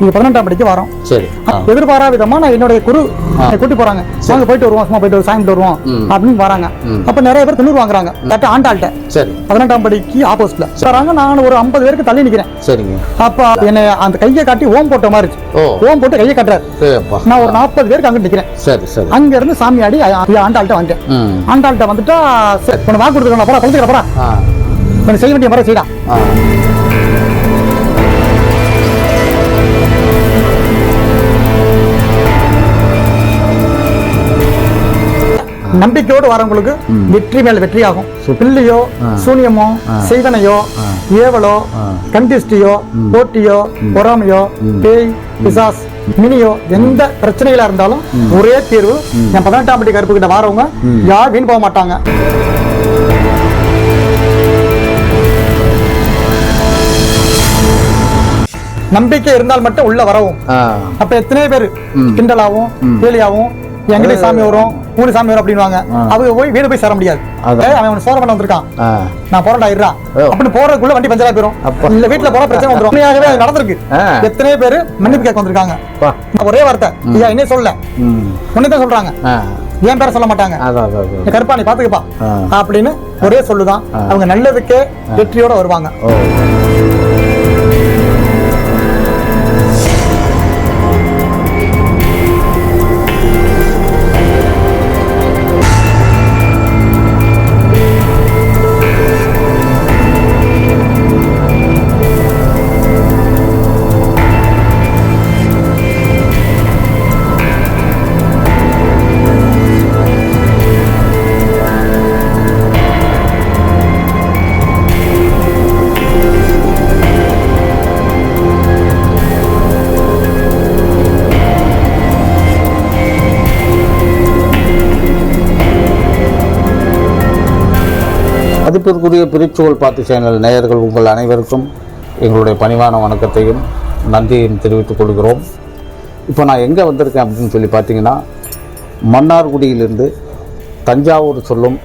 இங்க பதினெட்டாம் படிக்கு வரோம். சரி. எதிர்பாரா விதமா நான் என்னுடைய குரு கூட்டி போறாங்க. வாங்க போயிட்டு வருவோம் சும்மா போயிட்டு சாயந்தரம் வருவோம். அப்படின்னு வராங்க. அப்ப நிறைய பேர் திண்ணூறு வாங்குறாங்க. கரெக்டா ஆண்டாள்கிட்ட. சரி. பதினெட்டாம் படிக்கு ஆப்போசிட்ல. வராங்க நான் ஒரு ஐம்பது பேருக்கு தள்ளி நிக்கிறேன். சரிங்க. அப்ப என்னை அந்த கையை காட்டி ஓம் போட்ட மாதிரி ஓம் போட்டு கையை கட்டுறாரு. நான் ஒரு நாற்பது பேருக்கு அங்க நிக்கிறேன். சரி சரி. அங்க இருந்து சாமி ஆடி ஐயா, ஆண்டாள்கிட்ட வந்துட்டேன். ஆண்டாள்கிட்ட வந்துட்டா சரி உனக்கு வாக்கு கொடுத்துருக்கணும் போறா குழந்தைக்கு போறா செய்ய வேண்டிய முறை செய்யடா நம்பிக்கையோடு வரவங்களுக்கு வெற்றி மேல வெற்றி ஆகும் பில்லியோ சூனியமோ செய்வனையோ ஏவலோ கண்டிஸ்டியோ போட்டியோ பொறாமையோ பேய் பிசாஸ் மினியோ எந்த பிரச்சனைகளா இருந்தாலும் ஒரே தீர்வு என் பதினெட்டாம் படி கருப்பு கிட்ட வரவங்க யார் வீண் போக மாட்டாங்க. நம்பிக்கை இருந்தால் மட்டும் உள்ள வரவும். அப்ப எத்தனை பேர் கிண்டலாவும் கேலியாவும் எங்கிட்ட சாமி வரும் மூணு சாமி வரும் அப்படின்வாங்க அவங்க போய் வீடு போய் சேர முடியாது. அவன் சோற பண்ண வந்திருக்கான். நான் இருடா. ஓ. அப்படின்னு போறதுக்குள்ள வண்டி பஞ்சரா போயிரும். இல்ல வீட்டுல போற பிரச்சனை வந்துரும். உண்மையாகவே அது நடந்திருக்கு. எத்தனை பேர் மன்னிப்பு கேட்க வந்திருக்காங்க. ஒரே வார்த்தை. ஐயா என்ன சொல்லல. ம். உன்னை தான் சொல்றாங்க. என் பேரை சொல்ல மாட்டாங்க. கருப்பா நீ பாத்துக்கப்பா. அப்படின்னு ஒரே சொல்லுதான். அவங்க நல்லதுக்கே வெற்றியோட வருவாங்க. மதிப்பிற்குரிய பிரிச்சுவல் பார்த்து சேனல் நேயர்கள் உங்கள் அனைவருக்கும் எங்களுடைய பணிவான வணக்கத்தையும் நன்றியையும் தெரிவித்துக் கொள்கிறோம். இப்போ நான் எங்கே வந்திருக்கேன் அப்படின்னு சொல்லி பார்த்தீங்கன்னா மன்னார்குடியிலிருந்து தஞ்சாவூர் சொல்லும்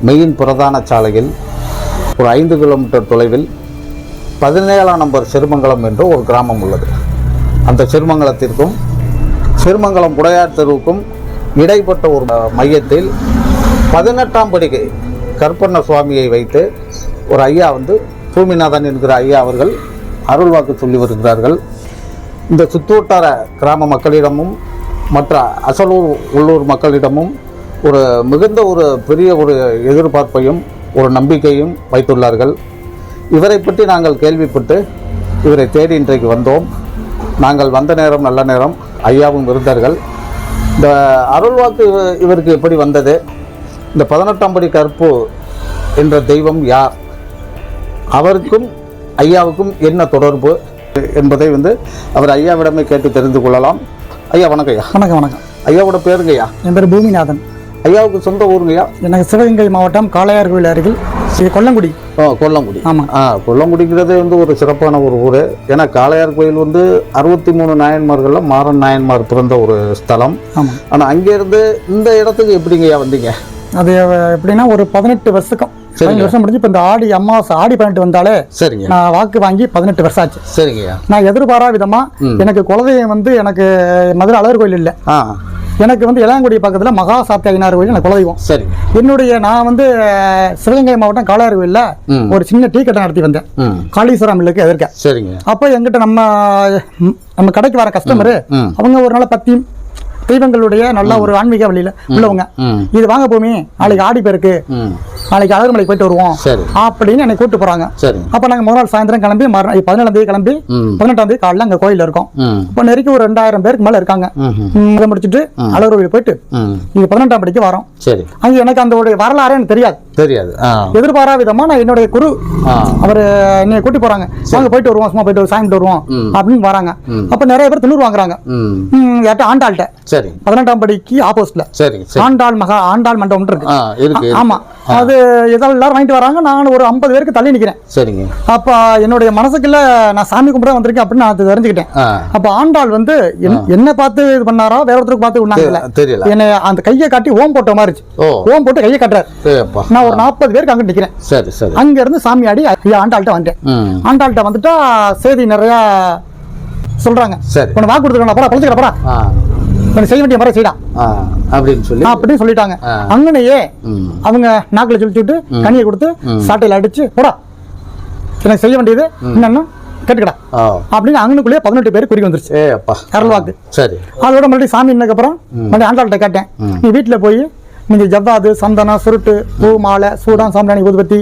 மெயின் பிரதான சாலையில் ஒரு ஐந்து கிலோமீட்டர் தொலைவில் பதினேழாம் நம்பர் சிறுமங்கலம் என்ற ஒரு கிராமம் உள்ளது. அந்த சிறுமங்கலத்திற்கும் சிறுமங்கலம் உடையார் தெருவுக்கும் இடைப்பட்ட ஒரு ம- மையத்தில் பதினெட்டாம் படிக்கை கருப்பண்ண சுவாமியை வைத்து ஒரு ஐயா வந்து பூமிநாதன் என்கிற ஐயா அவர்கள் அருள்வாக்கு சொல்லி வருகிறார்கள். இந்த சுற்றுவட்டார கிராம மக்களிடமும் மற்ற அசலூர் உள்ளூர் மக்களிடமும் ஒரு மிகுந்த ஒரு பெரிய ஒரு எதிர்பார்ப்பையும் ஒரு நம்பிக்கையும் வைத்துள்ளார்கள். இவரை பற்றி நாங்கள் கேள்விப்பட்டு இவரை தேடி இன்றைக்கு வந்தோம். நாங்கள் வந்த நேரம் நல்ல நேரம் ஐயாவும் இருந்தார்கள். இந்த அருள்வாக்கு இவருக்கு எப்படி வந்தது? இந்த பதினெட்டாம் படி கற்பு என்ற தெய்வம் யார்? அவருக்கும் ஐயாவுக்கும் என்ன தொடர்பு என்பதை வந்து அவர் ஐயாவிடமே கேட்டு தெரிந்து கொள்ளலாம். ஐயா வணக்கம் ஐயா. வணக்கம் வணக்கம். ஐயாவோட பேருங்க ஐயா என் பேர் பூமிநாதன். ஐயாவுக்கு சொந்த ஊருங்கய்யா எனக்கு சிவகங்கை மாவட்டம் காளையார் கோவில் அருகில் இது கொல்லங்குடி. ஓ கொல்லங்குடி. ஆமா. ஆ கொல்லங்குடிங்கிறது வந்து ஒரு சிறப்பான ஒரு ஊர். ஏன்னா காளையார் கோயில் வந்து அறுபத்தி மூணு நாயன்மார்கள்ல மாறன் நாயன்மார் பிறந்த ஒரு ஸ்தலம். ஆமா. ஆனால் அங்கேருந்து இந்த இடத்துக்கு எப்படிங்கய்யா வந்தீங்க? அது எப்படின்னா ஒரு பதினெட்டு வருஷக்கும் பதினஞ்சு வருஷம் முடிஞ்சு இப்போ இந்த ஆடி அமாவாசை ஆடி பதினெட்டு வந்தாலே சரிங்க. நான் வாக்கு வாங்கி பதினெட்டு வருஷம் ஆச்சு. சரிங்கய்யா நான் எதிர்பாரா விதமா எனக்கு குலதெய்வம் வந்து எனக்கு மதுரை அழகர் கோயில் இல்லை. எனக்கு வந்து இளங்குடி பக்கத்துல மகா சாத்தி ஐநாறு கோயில் எனக்கு குலதெய்வம். சரிங்க. என்னுடைய நான் வந்து சிவகங்கை மாவட்டம் காளையார் கோயில்ல. ஒரு சின்ன டீ கடை நடத்தி வந்தேன். காளீஸ்வரம் மில்லுக்கு எதிர்க்க. சரிங்க. அப்போ எங்கிட்ட நம்ம நம்ம கடைக்கு வர கஸ்டமரு. அவங்க ஒரு நாள் பத்தி தெய்வங்களுடைய நல்ல ஒரு ஆன்மீக வழியில உள்ளவங்க. இது வாங்க பூமி. நாளைக்கு ஆடி பெருக்கு. நாளைக்கு அழகுமலைக்கு போயிட்டு வருவோம். அப்படின்னு என்னை கூட்டு போறாங்க. அப்ப நாங்க முதல் நாள் சாயந்தரம் கிளம்பி மறுநாள் பதினேழாம் தேதி கிளம்பி பதினெட்டாம் தேதி காலைல அங்க கோயில்ல இருக்கோம். இப்போ நெருக்கி ஒரு ரெண்டாயிரம் பேருக்கு மேல இருக்காங்க. இதை முடிச்சுட்டு அழகர் கோயில் போயிட்டு இங்க பதினெட்டாம் படிக்கு வரோம். அங்க எனக்கு அந்த வரலாறே எனக்கு தெரியாது. தெரியாது. எதிர்பாரா விதமா நான் என்னுடைய குரு அவர் என்னை கூட்டி போறாங்க. வாங்க போயிட்டு வருவோம் சும்மா போயிட்டு சாயந்தரம் வருவோம். அப்படின்னு வராங்க. அப்ப நிறைய பேர் திண்ணூறு வாங்குறாங்க. யார்ட்ட ஆண்டாள்கிட்ட. சரி. பதினெட்டாம் படிக்கு ஆப்போசிட்ல ஆண்டாள் மகா ஆண்டாள் மண்டபம் இருக்கு. ஆமா. அது ஏதாவது எல்லாரும் வாங்கிட்டு வராங்க. நான் ஒரு ஐம்பது பேருக்கு தள்ளி நிக்கிறேன். சரிங்க. அப்ப என்னுடைய மனசுக்குள்ள நான் சாமி கும்பிட வந்திருக்கேன் அப்படின்னு நான் அது தெரிஞ்சுக்கிட்டேன். அப்ப ஆண்டாள் வந்து என்- என்ன பார்த்து இது பண்ணாரோ? வேற ஒருத்தருக்கு பார்த்து பண்ணாங்கல்ல தெரியல. என்னை அந்த கையை காட்டி ஓம் போட்ட மாதிரி ஓம் போட்டு கையை கட்டுறாரு. நான் ஒரு நாற்பது பேருக்கு அங்க நிக்கிறேன். சரி சரி. அங்க இருந்து சாமி ஆடி ஆண்டாள்கிட்ட வந்துட்டேன். ஆண்டாள்கிட்ட வந்துட்டா செய்தி நிறையா சொல்றாங்க. சரி. உனக்கு வாக்கு கொடுத்துருக்கா போறா உனக்கு செய்ய வேண்டிய முறை செய்யடா ஆ அப்படின்னு சொல்லி. அப்படின்னு சொல்லிட்டாங்க. அங்கனையே அவங்க நாக்குல சொல்லி விட்டு கனியை கொடுத்து சாட்டையில அடிச்சு போடா எனக்கு செய்ய வேண்டியது? என்னன்னா கேட்டுக்கடா. அப்படின்னு அங்கனுக்குள்ளேயே பதினெட்டு பேர் குறி வந்துருச்சு. அருள் வாக்கு சரி. அதோட மறுபடியும் சாமி இன்னக்கப்புறம் மறுபடியும் ஆண்டாள்கிட்ட கேட்டேன். நீ வீட்டில் போய் நீங்க ஜவ்வாது சந்தனம் சுருட்டு பூ மாலை சூடம் சாம்பிராணி ஊதுபத்தி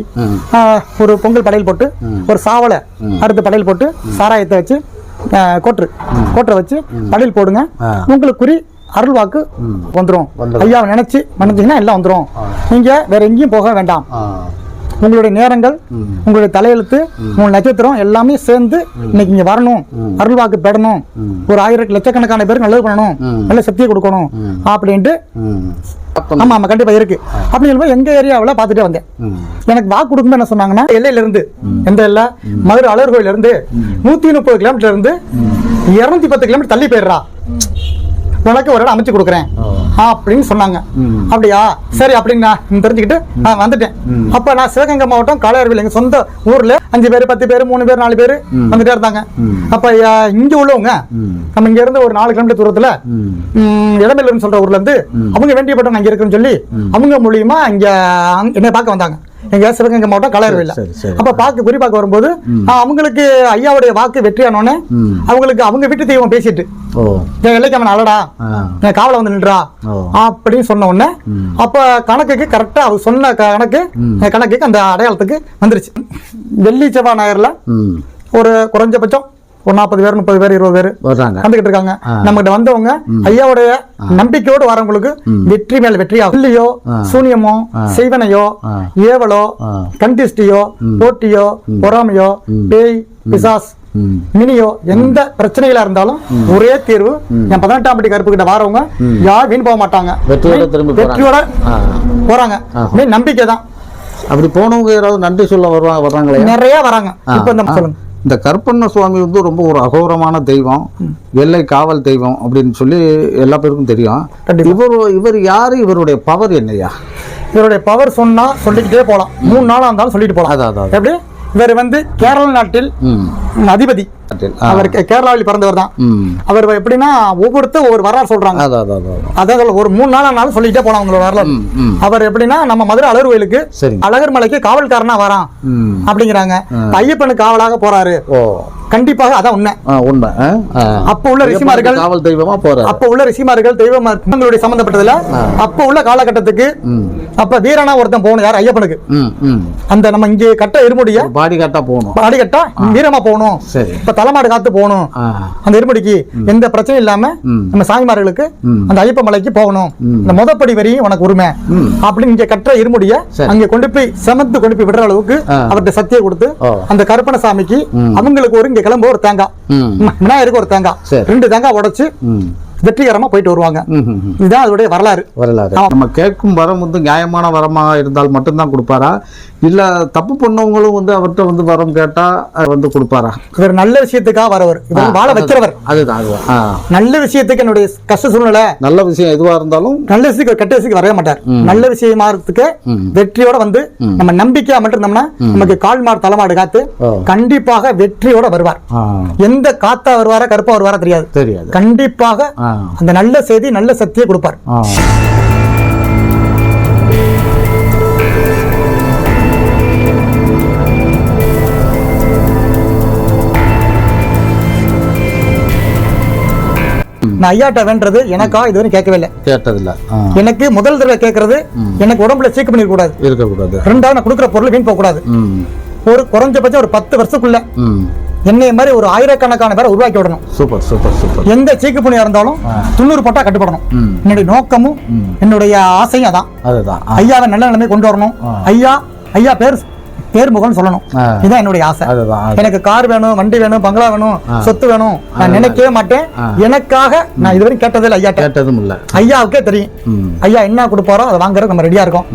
ஒரு பொங்கல் படையல் போட்டு ஒரு சாவலை அடுத்து படையல் போட்டு சாராயத்தை வச்சு கோட்ரு. கோட்டரை வச்சு படையல் போடுங்க. உங்களுக்கு குறி அருள் வாக்கு வந்துரும். வந்துரும். ஐயாவை நினைச்சு மன்னிச்சீங்கன்னா எல்லாம் வந்துரும். நீங்க வேற எங்கேயும் போக வேண்டாம். உங்களுடைய நேரங்கள் உங்களுடைய தலையெழுத்து உங்க நட்சத்திரம் எல்லாமே சேர்ந்து இன்னைக்கு இங்க வரணும். அருள் வாக்கு பெறணும். ஒரு ஆயிரம் லட்சக்கணக்கான பேருக்கு நல்லது பண்ணணும். நல்ல சக்தியை கொடுக்கணும். அப்படின்ட்டு ஆமா ஆமா கண்டிப்பா இருக்கு. அப்படின்னு சொல்லும்போது எங்க ஏரியாவில் பார்த்துட்டே வந்தேன். எனக்கு வாக்கு கொடுக்கும்போது என்ன சொன்னாங்கன்னா எல்லையில இருந்து எந்த எல்லை? மதுரை அழகர் கோயில இருந்து நூத்தி முப்பது கிலோமீட்டர் இருந்து இருநூத்தி பத்து கிலோமீட்டர் தள்ளி போயிடுறா. உனக்கு ஒரு இடம் அமைச்சு கொடுக்குறேன். அப்படின்னு சொன்னாங்க. அப்படியா? சரி அப்படின்னு நான் தெரிஞ்சுக்கிட்டு நான் வந்துட்டேன். அப்ப நான் சிவகங்கை மாவட்டம் காளையார்வில் எங்க சொந்த ஊர்ல அஞ்சு பேர் பத்து பேர் மூணு பேர் நாலு பேர் வந்துட்டே இருந்தாங்க. அப்ப இங்க உள்ளவங்க நம்ம இங்க இருந்து ஒரு நாலு கிலோமீட்டர் தூரத்துல ம், இடமேலூர்னு சொல்ற ஊர்ல இருந்து அவங்க வேண்டியப்பட்டவங்க அங்க இருக்குன்னு சொல்லி அவங்க மூலியமா இங்க என்னை பார்க்க வந்தாங்க. எங்க சிவகங்கை மாவட்டம் சரி. அப்ப பார்க்க குறி பார்க்க வரும்போது அவங்களுக்கு ஐயாவுடைய வாக்கு வெற்றியானோடனே அவங்களுக்கு அவங்க வீட்டு தெய்வம் பேசிட்டு என் அழடா ஆ. என் காவல வந்து நின்றா. அப்படின்னு சொன்ன உடனே அப்ப கணக்குக்கு கரெக்டா அவர் சொன்ன கணக்கு கணக்குக்கு அந்த அடையாளத்துக்கு வந்துருச்சு. வெள்ளி செவ்வாய் ம். ஒரு குறைஞ்சபட்சம் ஒரு நாற்பது பேர் முப்பது பேர் இருபது பேர் வர்றாங்க வந்துகிட்டு இருக்காங்க. நம்ம கிட்ட வந்தவங்க ஐயாவுடைய நம்பிக்கையோடு வரவங்களுக்கு வெற்றி மேல வெற்றியாகும் இல்லையோ சூனியமோ செய்வனையோ ஏவலோ கண்டிஸ்டியோ போட்டியோ பொறாமையோ பேய் பிசாஸ் மினியோ எந்த பிரச்சனைகளா இருந்தாலும் ஒரே தீர்வு என் பதினெட்டாம் படி கருப்பு கிட்ட வரவங்க யார் வீண் போக மாட்டாங்க. வெற்றியோட போறாங்க. நம்பிக்கை தான் அப்படி போனவங்க யாராவது நன்றி சொல்ல வருவாங்க வர்றாங்களே? நிறைய வராங்க. இப்ப இந்த சொல்லுங்க. இந்த கருப்பண்ண சுவாமி வந்து ரொம்ப ஒரு அகோரமான தெய்வம் எல்லை காவல் தெய்வம் அப்படின்னு சொல்லி எல்லா பேருக்கும் தெரியும். இவர் இவர் யாரு? இவருடைய பவர் என்னையா இவருடைய பவர் சொன்னா சொல்லிக்கிட்டே போலாம். மூணு நாளா இருந்தாலும் சொல்லிட்டு போலாம். அதான், அதான். எப்படி? இவர் வந்து கேரள நாட்டில் அதிபதி. அவர் கேரளாவில் பிறந்தவர் தான். அவர் எப்படின்னா ஒவ்வொருத்தர் ஒவ்வொரு வரலாறு சொல்றாங்க. அதான் சொல்ல, ஒரு மூணு நாளானாலும் சொல்லிட்டே போலாம் அவங்களோட வரலாறு. அவர் எப்படின்னா நம்ம மதுரை அழகர் கோயிலுக்கு அழகர் மலைக்கு காவல்காரனா வரான் அப்படிங்கிறாங்க. ஐயப்பனுக்கு காவலாக போறாரு. கண்டிப்பாக அதான் உண்மை உண்மை. அப்ப உள்ள ரிஷிமார்கள் காவல் தெய்வமா போறாரு அப்ப உள்ள ரிஷிமார்கள் தெய்வங்களுடைய சம்பந்தப்பட்டதுல அப்ப உள்ள காலகட்டத்துக்கு அப்ப வீரனா ஒருத்தன் போகணும் யார் ஐயப்பனுக்கு அந்த நம்ம இங்கே கட்ட இருமுடிய பாடி காட்டா போகணும் பாடி கட்டா வீரமா போகணும் இப்ப தலைமாடு காத்து போகணும் அந்த இருமுடிக்கு எந்த பிரச்சனையும் இல்லாம. நம்ம சாமிமார்களுக்கு. அந்த ஐயப்ப மலைக்கு போகணும். இந்த முதப்படி வரையும் உனக்கு உரிமை. அப்படின்னு இங்க கட்டுற இருமுடிய. அங்க கொண்டு போய் செமத்து கொண்டு போய் விடுற அளவுக்கு. அவர்கிட்ட சத்தியை கொடுத்து. அந்த கருப்பண சாமிக்கு. அவங்களுக்கு ஒரு இங்க கிளம்ப ஒரு தேங்காய். விநாயகருக்கு ஒரு தேங்காய். ரெண்டு தேங்காய் உடைச்சு ம் வெற்றிகரமா போயிட்டு வருவாங்க. இதுதான் அதோடைய வரலாறு. வரலாறு. நம்ம கேட்கும் வரம் வந்து நியாயமான வரமா இருந்தால் மட்டும்தான் கொடுப்பாரா? இல்ல தப்பு பண்ணவங்களும் வந்து அவர்கிட்ட வந்து வரம் கேட்டா அஹ், வந்து கொடுப்பாரா? இவர் நல்ல விஷயத்துக்காக வரவர். இவர் வாழ வைக்கிறவர். அதுதான் அதுதான். நல்ல விஷயத்துக்கு என்னுடைய கஷ்ட சூழ்நிலை. நல்ல விஷயம் எதுவா இருந்தாலும் நல்ல விஷயத்துக்கு கெட்ட விஷயத்துக்கு வரவே மாட்டார். நல்ல விஷயமா இருக்கிறதுக்கு. வெற்றியோட வந்து நம்ம நம்பிக்கையா மட்டும் இருந்தோம்னா நமக்கு கால்மார் தலைமாடு காத்து. கண்டிப்பாக வெற்றியோட வருவார். எந்த காத்தா வருவாரா கருப்பா வருவாரா தெரியாது. தெரியாது. கண்டிப்பாக அந்த நல்ல செய்தி நல்ல சக்தியை கொடுப்பார். நான் ஐயாட்ட வேண்டது எனக்கா இதுவரை கேட்கவே இல்லை கேட்டதில்ல. ஆ. எனக்கு முதல் தடவை கேட்கறது எனக்கு உடம்புல சீக்கு பண்ணிக்க கூடாது. இருக்கக்கூடாது. ரெண்டாவது நான் கொடுக்குற பொருள் வீண் போக கூடாது ம். ஒரு குறைஞ்சபட்சம் ஒரு பத்து வருஷத்துக்குள்ள என்னைய மாதிரி ஒரு ஆயிரக்கணக்கான பேரை உருவாக்கி விடணும். Super super super. எந்த சீக்கு புண்ணியம் இருந்தாலும் துண்ணூறு போட்டா கட்டுப்படணும். என்னுடைய நோக்கமும் என்னுடைய ஆசையும் அதான். அதுதான். ஐயாவை நல்ல நிலைமை கொண்டு வரணும். ஐயா ஐயா பேர் பேர்முகம்னு சொல்லணும். இதுதான் என்னுடைய ஆசை. எனக்கு கார் வேணும் வண்டி வேணும் பங்களா வேணும் சொத்து வேணும். நான் நினைக்கவே மாட்டேன். எனக்காக நான் இதுவரைக்கும் கேட்டதில்லை ஐயாட்ட. கேட்டதும் இல்ல ஐயாவுக்கே தெரியும். ஐயா என்ன கொடுப்பாரோ அதை வாங்குறது நம்ம ரெடியா இருக்கோம்.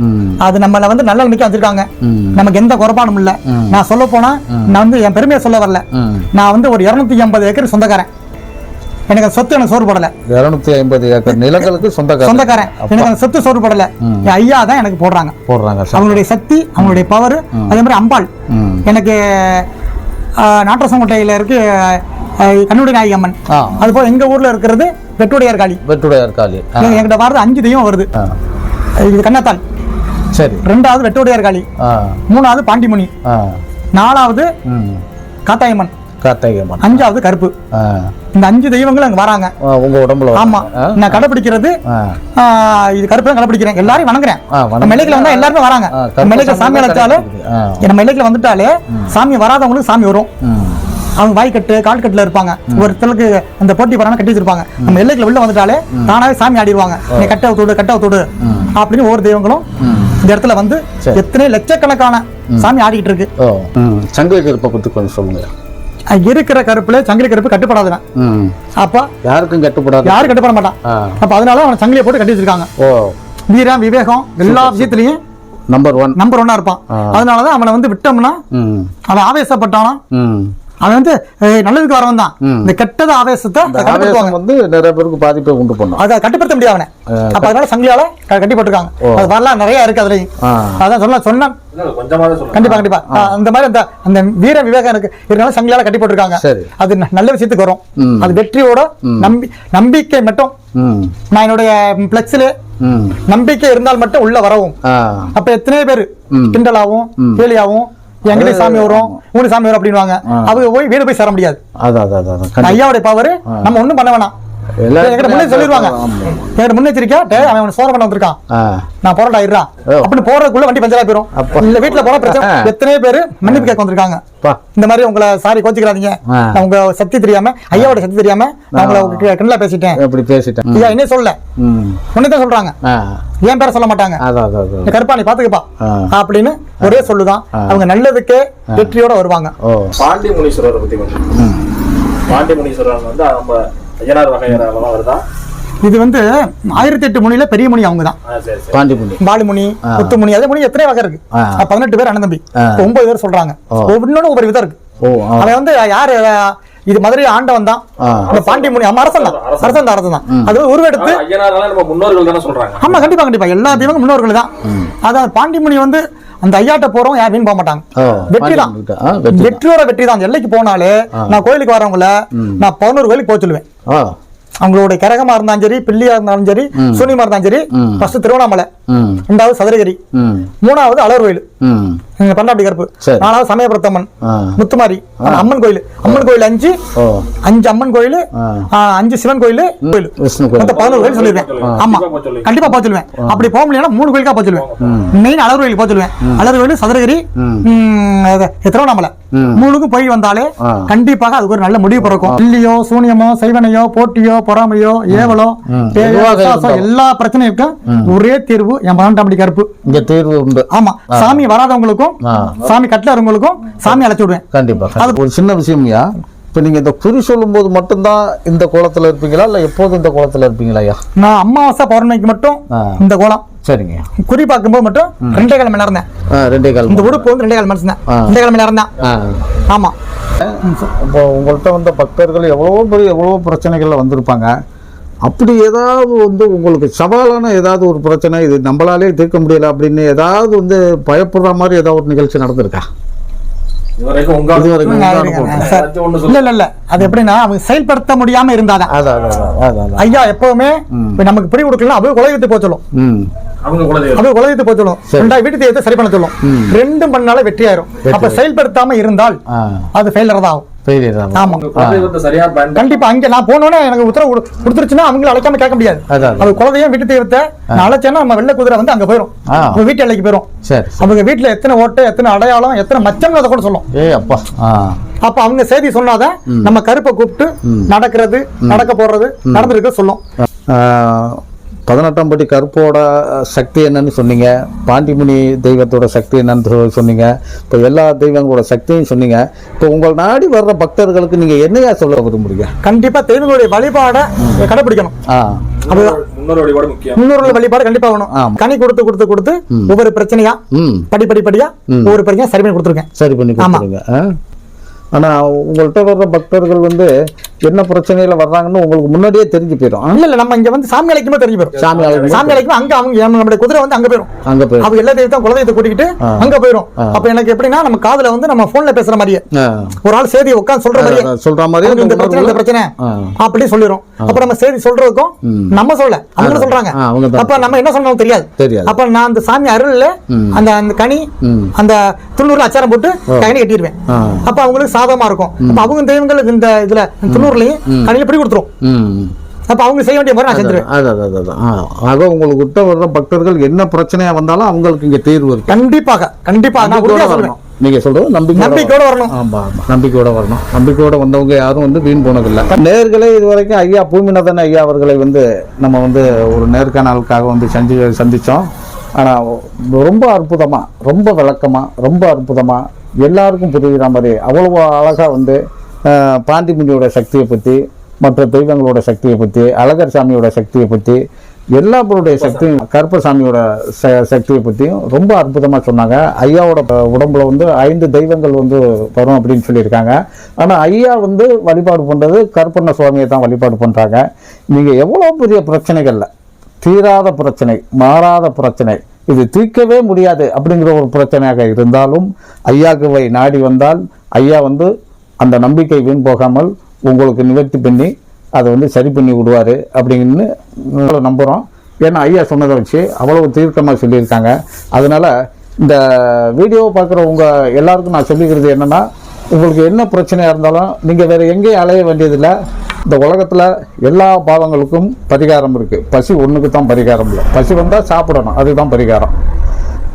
அது நம்மள வந்து நல்ல நிலைமைக்கு வச்சிருக்காங்க. நமக்கு எந்த குறைபாடும் இல்ல. நான் சொல்ல போனா நான் வந்து என் பெருமையை சொல்ல வரல. நான் வந்து ஒரு இருநூத்தி ஐம்பது ஏக்கர் சொந்தக்காரன். எனக்கு சொத்து எனக்கு சோறு போடல. இருநூத்தி ஐம்பது ஏக்கர் நிலங்களுக்கு சொந்தக்காரர் சொந்தக்காரன். எனக்கு அந்த சொத்து சோறு போடல. என் ஐயா தான் எனக்கு போடுறாங்க. போடுறாங்க அவங்களுடைய சக்தி அவங்களுடைய பவர் அதே மாதிரி அம்பாள். எனக்கு நாட்டரசங்கோட்டையில் இருக்கு கண்ணுடைய நாயகி அம்மன் அது போல எங்க ஊர்ல இருக்கிறது வெட்டுடையார் காளி. வெட்டுடையார் காளி. எங்கிட்ட வர்றது அஞ்சு தெய்வம் வருது. இது கண்ணத்தால் சரி. ரெண்டாவது வெட்டுடையார் காளி. மூணாவது பாண்டிமுனி. நாலாவது காத்தாயம்மன். கார்த்திகை அஞ்சாவது கருப்பு. இந்த அஞ்சு தெய்வங்கள் அங்க வராங்க. உங்க உடம்புல ஆமா? நான் கடைபிடிக்கிறது இது கருப்பு தான் கடைபிடிக்கிறேன் எல்லாரையும் வணங்குறேன். நம்ம இலைக்குல வந்தா எல்லாருமே வராங்க. நம்ம இலைக்குல சாமி சாமி அழைச்சாலே ஆ. நம்ம இலைக்குல வந்துட்டாலே சாமி வராதவங்களுக்கு சாமி வரும். அவங்க வாய்க்கட்டு கால் கட்டுல இருப்பாங்க ஒருத்தருக்கு அந்த போட்டி போறாங்க கட்டி வச்சிருப்பாங்க. நம்ம எல்லைக்குள்ள உள்ள வந்துட்டாலே தானாவே சாமி ஆடிடுவாங்க. நீ கட்ட அவுத்தோடு கட்ட அவுத்தோடு அப்படின்னு ஒவ்வொரு தெய்வங்களும் இந்த இடத்துல வந்து. எத்தனை லட்சக்கணக்கான சாமி ஆடிக்கிட்டு இருக்கு. சங்கிலி கருப்பை பற்றி கொஞ்சம் சொல்லுங்க. இருக்கிற கருப்புல சங்கிலி கருப்பு கட்டுப்படாதவன் அப்ப யாருக்கும் கட்டுப்படாது. யாரும் கட்டுப்பட மாட்டான். அப்ப அதனால அவன் சங்கிலியை போட்டு கட்டி வச்சிருக்காங்க. ஓ. வீரம் விவேகம் எல்லா விஷயத்திலையும் நம்பர் ஒன் நம்பர் ஒன்னா இருப்பான். அதனாலதான் அவனை வந்து விட்டோம்னா அவன் ஆவேசப்பட்டானா? அவன் வந்து நல்லதுக்கு வரவன் தான். இந்த கெட்டத ஆவேசத்தை வந்து நிறைய பேருக்கு பாதிப்பை உண்டு பண்ணும். அதை கட்டுப்படுத்த முடியாது அவனை. அப்ப அதனால சங்கிலியால க- கட்டி போட்டிருக்காங்க அது வரலாம் நிறைய இருக்கு அதுலயும். அதான் சொல்ல சொன்னேன் கண்டிப்பா கண்டிப்பா. அந்த மாதிரி அந்த அந்த வீர விவேகம் இருக்கு. இருக்கனால சங்கிலியால கட்டி போட்டிருக்காங்க அது நல்ல விஷயத்துக்கு வரும். அது வெற்றியோட நம்பி நம்பிக்கை மட்டும். நான் என்னுடைய பிளக்ஸ்ல நம்பிக்கை இருந்தால் மட்டும் உள்ள வரவும். அப்ப எத்தனை பேர். கிண்டலாவும் கேலியாவும் எங்கிட்ட சாமி வரும் உங்களுக்கு சாமி வரும் அப்படின்வாங்க அவங்க போய் வீடு போய் சேர முடியாது. ஐயாவுடைய பவர் நம்ம ஒண்ணும் பண்ண வேணாம். என்கிட்ட முன்னே சொல்லிடுவாங்க. என்கிட்ட அவன் சோற பண்ண வந்திருக்கான். நான் போராட்டம் ஆயிடுறான். அப்படின்னு போறதுக்குள்ள வண்டி பஞ்சரா அப்பா. இல்ல வீட்டுல போனா பிரச்சனை. எத்தனை பேர் மன்னிப்பு கேட்க வந்திருக்காங்க. பா. இந்த மாதிரி உங்களை சாரி கோச்சிக்கிறாதீங்க. நான் உங்க சக்தி தெரியாம ஐயாவோட சக்தி தெரியாம நான் உங்களை பேசிட்டேன். அப்படி பேசிட்டேன். ஐயா என்ன சொல்லல. ம். உன்னை தான் சொல்றாங்க. என் பேரை சொல்ல மாட்டாங்க. கருப்பா நீ பாத்துக்கப்பா. அப்படின்னு ஒரே சொல்லுதான். அவங்க நல்லதுக்கே வெற்றியோட வருவாங்க. ஓ. பாண்டி முனீஸ்வரரை பத்தி கொஞ்சம் ம். பாண்டி முனீஸ்வரர் வந்து நம்ம ஐயனார் வகையறாலாம் வருதா இது வந்து ஆயிரத்தி எட்டு முனியில பெரிய முனி அவங்க தான் ஆ சரி சரி. பாண்டிமுனி பாலுமுனி முத்துமுனி அதே முனி எத்தனை வகை இருக்கு? பதினெட்டு பேர் அண்ணன் தம்பி. ஒன்பது பேர் சொல்றாங்க. ஒவ்வொன்னு ஒவ்வொரு விதம் இருக்கு. அவன் வந்து யாரு இது மதுரை ஆண்டவன் தான். ஆ. இந்த பாண்டி முனி ஆமா அரசன் தான். அரசன். தான் அரசன் தான். அது உருவெடுத்து. ஐயனாரெல்லாம் நம்ம முன்னோர்கள் தானே சொல்றாங்க. ஆமா கண்டிப்பா கண்டிப்பா. எல்லா தெய்வங்களும் முன்னோர்கள் தான். அதான் பாண்டி முனி வந்து அந்த ஐயாட்ட போறோம் யார் வீண் போக மாட்டாங்க வெற்றி தான். வெற்றியோட வெற்றி தான். அந்த எல்லைக்கு போனாலே நான் கோயிலுக்கு வரவங்கள நான் பதினோரு கோயிலுக்கு போக சொல்லுவேன். அவங்களுடைய கரகமா இருந்தாலும் சரி பிள்ளையா இருந்தாலும் சரி சூனியமா இருந்தாலும் சரி. ஃபர்ஸ்ட் திருவண்ணாமலை. ரெண்டாவது சதுரகிரி. ம். மூணாவது அலர் கோயில். பண்டாப்படி கருப்பு. நாலாவது சமயபுரத்தம்மன். முத்துமாரி. அம்மன் கோயில். அம்மன் கோயில் அஞ்சு அஞ்சு அம்மன் கோயில். அஞ்சு சிவன் கோயில் கோயில். கோயில். மொத்தம் பதினோரு கோயில் சொல்லிருவேன் ஆமா. கண்டிப்பா சொல்லுவேன். அப்படி போக முடியலன்னா மூணு கோயிலுக்கா சொல்லுவேன். மெயின் அலர் கோயிலுக்கு போக சொல்லுவேன். அலர் கோயில் சதுரகிரி திருவண்ணாமலை. மூணுக்கும் போய் வந்தாலே. கண்டிப்பாக அதுக்கு ஒரு நல்ல முடிவு பிறக்கும். இல்லையோ சூனியமோ செய்வனையோ போட்டியோ பொறாமையோ ஏவலோ. எல்லா பிரச்சனைக்கும் ஒரே தீர்வு என் பன்னெண்டாம் கருப்பு. இங்க தீர்வு உண்டு. ஆமா. சாமி வராதவங்களுக்கும். சாமி கட்டல இருக்கவங்களுக்கும் சாமி அழைச்சு விடுவேன். கண்டிப்பா கண்டிப்பா. ஒரு சின்ன விஷயம்யா இப்போ நீங்க இந்த குறி சொல்லும்போது மட்டும்தான் இந்த கோலத்துல இருப்பீங்களா? இல்ல எப்போதும் இந்த கோலத்துல இருப்பீங்களா ஐயா? நான் அமாவாசை பௌர்ணமிக்கு மட்டும். இந்த கோலம். சரிங்க குறி பார்க்கும்போது மட்டும் ரெண்டே கால் மணி நேரம் ரெண்டே கால் இந்த உடுப்பு வந்து ரெண்டே கால் மணி ஆ. ரெண்டே கால் மணி நேரம் தான் ஆ. ஆமா. இப்போ உங்கள்கிட்ட வந்த பக்தர்கள் எவ்வளவோ பெரிய எவ்வளவோ பிரச்சனைகள்ல வந்திருப்பாங்க. அப்படி ஏதாவது வந்து உங்களுக்கு சவாலான ஏதாவது ஒரு பிரச்சனை இது நம்மளாலே தீர்க்க முடியல அப்படின்னு ஏதாவது வந்து பயப்படுற மாதிரி ஏதாவது ஒரு நிகழ்ச்சி நடந்திருக்கா? இல்ல சொல்லுங்க இல்ல இல்ல அது எப்படின்னா அவங்க செயல்படுத்த முடியாம இருந்தாதான். ஐயா எப்பவுமே இப்ப நமக்கு பிடி கொடுக்கலாம் அப்படியே குலதெய்வத்தை போக சொல்லும். அப்படியே குலதெய்வத்தை போக சொல்லும். ரெண்டாவது வீட்டு தெய்வத்தை சரி பண்ண சொல்லும். ரெண்டும் பண்ணாலே வெற்றி. ஆயிரும் அப்ப செயல்படுத்தாம இருந்தால் அது ஃபெயிலர் தான் ஆகும். கண்டிப்பா அங்க நான் போனோடனே எனக்கு உத்தரவு கொடு- கொடுத்துருச்சுன்னா அவங்கள அழைக்காம கேட்க முடியாது. அது குலதெய்வம் வீட்டு தெய்வத்தை நான் அழைச்சேன்னா நம்ம வெள்ளை குதிரை வந்து அங்க போயிரும். ஆ. அவங்க வீட்டு எல்லைக்கு போயிரும். சரி சரி. அவங்க வீட்டுல எத்தனை ஓட்டை எத்தனை அடையாளம் எத்தனை மச்சம் அதை கூட சொல்லும். ஏய் அப்பா. அவங்க செய்தி சொன்னாதான் நம்ம கருப்பை கூப்பிட்டு நடக்கிறது நடக்க போறது நடந்திருக்க சொல்லும். ஆஹ், பதினெட்டாம் படி கருப்போட சக்தி என்னன்னு சொன்னீங்க. பாண்டிமுனி தெய்வத்தோட சக்தி என்னன்னு சொன்னீங்க. இப்போ எல்லா தெய்வங்களோட சக்தியும் சொன்னீங்க. இப்போ உங்கள் நாடி வர்ற பக்தர்களுக்கு நீங்க என்னையா சொல்ல விரும்புறீங்க? கண்டிப்பா தெய்வங்களுடைய வழிபாடை கடைபிடிக்கணும். ஆ. முன்னோர் வழிபாடு முக்கியம். முன்னோர்கள் வழிபாடு கண்டிப்பா வேணும். கனி கொடுத்து கொடுத்து கொடுத்து ஒவ்வொரு பிரச்சனையா ம். படி படி படியா ஒவ்வொரு பிரச்சனையா சரி பண்ணி கொடுத்துருக்கேன். சரி பண்ணி. கொடுத்துருங்க. ஆ? ஆனா உங்கள்கிட்ட வர்ற பக்தர்கள் வந்து என்ன பிரச்சனையில வர்றாங்கன்னு உங்களுக்கு முன்னாடியே தெரிஞ்சு போயிடும்? இல்ல இல்ல நம்ம இங்க வந்து சாமி அழைக்குமே தெரிஞ்சு போயிடும் சாமி அழைக்கும் சாமி அழைக்கும் அங்க அவங்க நம்மளுடைய குதிரை வந்து அங்க போயிடும் அங்க போயிடும் அவங்க எல்லா தெய்வத்தையும் குலதெய்வத்தை கூட்டிக்கிட்டு அங்க போயிடும் அப்ப எனக்கு எப்படின்னா நம்ம காதுல வந்து நம்ம போன்ல பேசுற மாதிரியே. ஒரு ஆள் செய்தி உட்கார்ந்து சொல்ற மாதிரியே. சொல்ற மாதிரி இந்த பிரச்சனை இந்த பிரச்சனை. அப்படி சொல்லிரும். அப்ப நம்ம செய்தி சொல்றதுக்கும் நம்ம சொல்ல அவங்க சொல்றாங்க. அப்ப நம்ம என்ன சொன்னோம் தெரியாது. தெரியாது. அப்ப நான் அந்த சாமி அருள்ல அந்த அந்த கனி. அந்த துண்ணூறுல அச்சாரம் போட்டு கனி கட்டிடுவேன். அப்ப அவங்களுக்கு சாதகமா இருக்கும். அப்ப அவங்க தெய்வங்களுக்கு இந்த இதுல துண்ணூறுலயும் கனியில பிடி கொடுத்துரும். அப்ப அவங்க செய்ய வேண்டிய மாதிரி நான் செஞ்சிருவேன் அது அது அது அது. ஆ. ஆக உங்களுக்கு விட்ட வர்ற பக்தர்கள் என்ன பிரச்சனையா வந்தாலும் அவங்களுக்கு இங்க தீர்வு இருக்கு. கண்டிப்பாக கண்டிப்பா நான் வரணும். நீங்க சொல்றது நம்பிக்கை நம்பிக்கையோட வரணும். ஆமா ஆமா. நம்பிக்கையோட வரணும். நம்பிக்கையோட வந்தவங்க யாரும் வந்து வீண் போனதில்லை. நேர்களே இது வரைக்கும் ஐயா பூமிநாதன் ஐயா அவர்களை வந்து நம்ம வந்து ஒரு நேர்காணலுக்காக வந்து சந்தி சந்திச்சோம். ஆனா ரொம்ப அற்புதமா ரொம்ப விளக்கமா ரொம்ப அற்புதமா எல்லாருக்கும் புரியுற மாதிரி அவ்வளவு அழகா வந்து பாண்டிமுனியோட சக்தியை பத்தி மற்ற தெய்வங்களோட சக்தியை பத்தி அழகர் சாமியோட சக்தியை பத்தி எல்லாருடைய சக்தியும் கருப்பசாமியோட ச- சக்தியை பற்றியும் ரொம்ப அற்புதமாக சொன்னாங்க. ஐயாவோட உடம்புல வந்து ஐந்து தெய்வங்கள் வந்து வரும் அப்படின்னு சொல்லியிருக்காங்க. ஆனால் ஐயா வந்து வழிபாடு பண்ணுறது கருப்பண்ண சுவாமியை தான் வழிபாடு பண்ணுறாங்க நீங்கள் எவ்வளோ பெரிய பிரச்சனைகள்ல தீராத பிரச்சனை மாறாத பிரச்சனை இது தீர்க்கவே முடியாது அப்படிங்கிற ஒரு பிரச்சனையாக இருந்தாலும் ஐயாக்குவை நாடி வந்தால் ஐயா வந்து அந்த நம்பிக்கை வீண் போகாமல் உங்களுக்கு நிவர்த்தி பண்ணி அதை வந்து சரி பண்ணி விடுவார் அப்படின்னு நம்புகிறோம் ஏன்னா ஐயா சொன்னதை வச்சு அவ்வளவு தீர்க்கமாக சொல்லியிருக்காங்க. அதனால் இந்த வீடியோவை பார்க்குற உங்கள் எல்லாருக்கும் நான் சொல்லிக்கிறது என்னென்னா உங்களுக்கு என்ன பிரச்சனையாக இருந்தாலும் நீங்கள் வேறு எங்கேயும் அலைய வேண்டியதில்லை. இந்த உலகத்தில் எல்லா பாவங்களுக்கும் பரிகாரம் இருக்குது பசி ஒன்றுக்கு தான் பரிகாரம் இல்லை. பசி வந்தால் சாப்பிடணும். அதுதான் பரிகாரம்.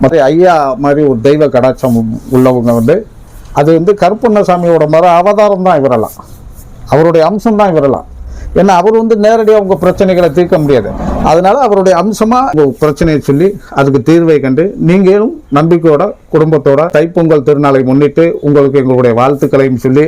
மற்ற ஐயா மாதிரி ஒரு தெய்வ கடாட்சம் உள்ளவங்க வந்து அது வந்து கருப்பண்ணசாமியோட மர அவதாரம் தான் இவரெல்லாம். அவருடைய அம்சம் தான் இவரெல்லாம். ஏன்னா அவர் வந்து நேரடியாக உங்கள் பிரச்சனைகளை தீர்க்க முடியாது. அதனால அவருடைய அம்சமாக உங்கள் பிரச்சனையை சொல்லி அதுக்கு தீர்வை கண்டு நீங்களும் நம்பிக்கையோட குடும்பத்தோட தைப்பொங்கல் திருநாளை முன்னிட்டு உங்களுக்கு எங்களுடைய வாழ்த்துக்களையும் சொல்லி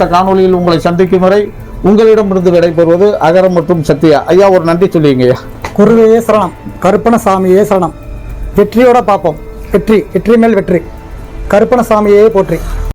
அடுத்த காணொலியில் உங்களை சந்திக்கும் வரை உங்களிடமிருந்து விடைபெறுவது அகரம் மற்றும் சத்யா. ஐயா ஒரு நன்றி சொல்லிங்க ஐயா. குருவே சரணம். கருப்பணசாமியே சரணம். வெற்றியோட பார்ப்போம். வெற்றி வெற்றி மேல் வெற்றி. கருப்பணசாமியே போற்றி.